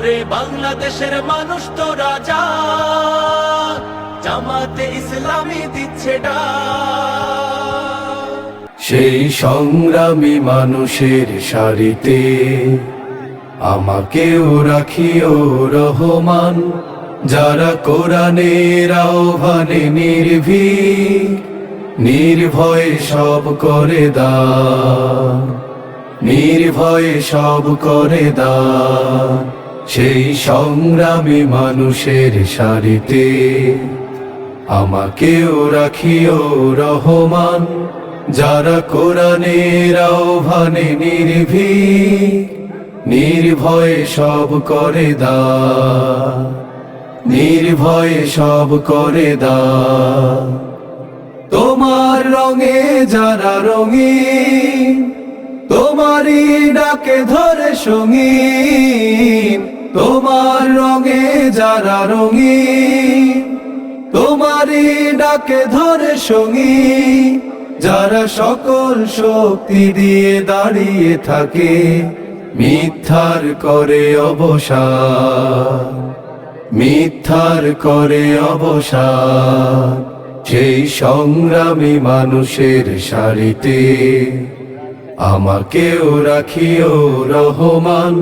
ওরে বাংলাদেশের মানুষ তো রাজা। জামাতে ইসলামী দিচ্ছে সেই সংগ্রামী মানুষের সারিতে আমাকেও রাখিও রহমান। যারা কোরআনের আহ্বানে নির্ভীক, নির্ভয়ে সব করে দা। নির্ভয়ে সব করে দান সেই সংগ্রামী মানুষের সারিতে আমাকেও রাখিও রহমান, যারা কোরআনের আহ্বানে নির্ভীক, নির্ভয়ে সব করে দা, নির্ভয়ে সব করে দা। তোমার রঙে যারা রঙিন, তোমারই ডাকে ধরে রঙে যারা রঙি তোমারই ডাকে ধরে সঙ্গী। যারা সকল শক্তি দিয়ে দাঁড়িয়ে থাকে, মিথ্যার করে অবসান মিথ্যার করে অবসান সেই সংগ্রামী মানুষের সারিতে আমাকেও রাখিও রহমান।